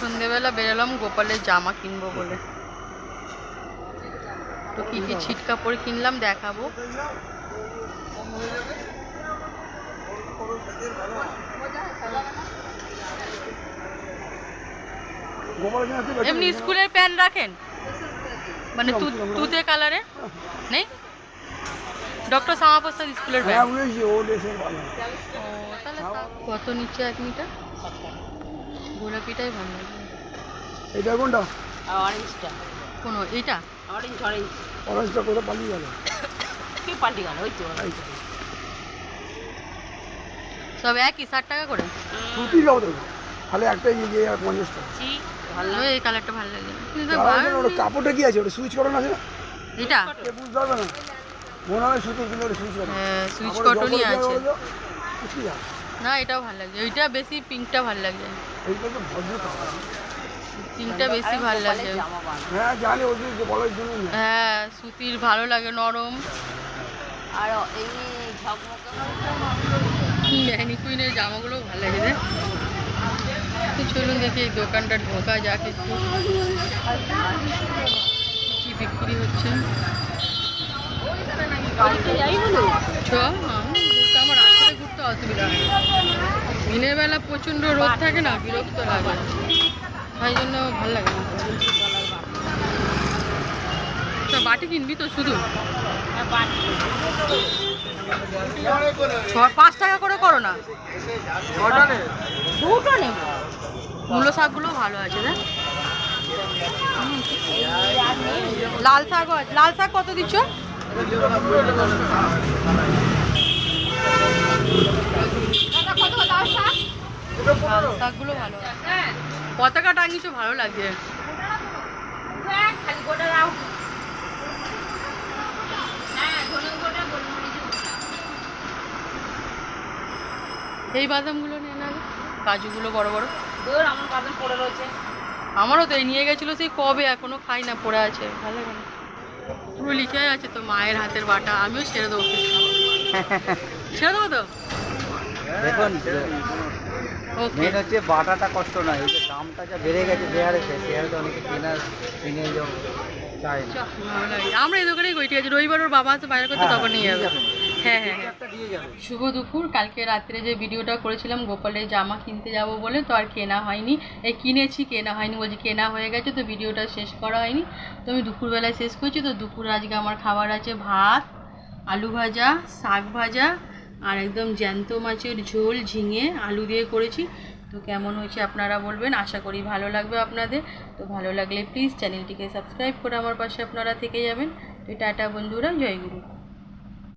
সন্ধেবেলা বেরোলাম গোপালের জামা কিনবো বলে। তো কি কি ছিট কাপড় কিনলাম দেখাবো। এমনি স্কুলের প্যান্ট রাখেন? মানে তুতে কালারে? নেই? ডক্টর শ্যামাপ্রসাদ স্কুলের হ্যাঁ প্যান্ট কত নিচ্ছে এক মিটার? গোলাপিটাই ভালো লাগে। এটা কোনটা? অরেঞ্জটা কোনো এইটা? অরেঞ্জ অরেঞ্জ অরেঞ্জটা কোথায় পালিয়ে গেল? কি পাল্টি গেল? ওই তো। সব একই ষাট টাকা করে? সুতি যাব তো। খালি একটাই নিয়ে গিয়ে আর পঞ্চাশ টাকা। ছি, ভালো এই কালারটা ভালো লাগে। কিন্তু আর ভালো- কাপড়টা কি আছে? ওটা সুইচ করানো আছে না? এটা এ বুঝতে পারবে না। মনে হয় সুতি কিন্তু সুইচ করানো হ্যাঁ সুইচ কটনই আছে। হলো, আছে। না এটাও ভালো লাগে। ওইটা বেশি পিঙ্কটা ভালো লাগে। এইটা তো ভদ্র কাপড়। পিঙ্কটা বেশি ভালো লাগে। হ্যাঁ জানি ওদের বলার জন্য। না হ্যাঁ সুতির ভালো লাগে নরম। আর এমনি ঝকমকে ম্যানিকুইনের জামাগুলো ভালো লাগে রে। তো চলুন দেখি এই দোকানটা ঢোকা যাক একটু। কি বিক্রি হচ্ছে? ঘুরতে আমার রাস্তায় ঘুরতে অসুবিধা হয় দিনের বেলা প্রচণ্ড রোদ থাকে না বিরক্ত লাগে। তাই জন্য ভালো লাগে না। তা বাটি কিনবি তো শুধু? হ্যাঁ, পাঁচ টাকা করে করো না। দুটো নেব মূলো শাকগুলো ভালো আছে না লাল শাক লাল শাক কত দিচ্ছ? শাকগুলো ভালো। পতাকা টাঙিয়েছো ভালো গোলমরিচ এই বাদামগুলো নিয়ে না। কাজুগুলো বড় বড়। আমারও তো এই নিয়ে গেছিল, সেই কবে এখনও খাই না, পড়ে আছে। ভালো লাগে পুরো লিখে আছে তো, মায়ের হাতের বাটা, আমিও ছেড়ে দেবো। ছেড়ে দেবো তো? দেখুন মেন হচ্ছে বাটাটা কষ্ট নয় এই যে দামটা যা বেড়ে গেছে যে হারে সে সে হারে তো অনেকে কেনার কিনে চায় আমরা এই দোকানেই করি ঠিক আছে রবিবার ওর বাবা আছে বাইরে করতে হ্যাঁ, তখন নিয়ে দিয়ে যাবে। হ্যাঁ হ্যাঁ হ্যাঁ। শুভ দুপুর কালকে রাত্রে যে ভিডিওটা করেছিলাম গোপালের জামা কিনতে যাব বলে তো আর কেনা হয়নি। এই কিনেছি কেনা হয়নি বলছি কেনা হয়ে গেছে তো ভিডিওটা শেষ করা হয়নি। তো আমি দুপুরবেলায় শেষ করছি তো দুপুর আজকে আমার খাবার আছে ভাত আলু ভাজা শাক ভাজা আর একদম জ্যান্ত মাছের ঝোল ঝিঙে আলু দিয়ে করেছি। তো কেমন হয়েছে আপনারা বলবেন, আশা করি ভালো লাগবে আপনাদের। তো ভালো লাগলে প্লিজ চ্যানেলটিকে সাবস্ক্রাইব করে আমার পাশে আপনারা থেকে যাবেন। তো টাটা বন্ধুরা, জয় গুরু।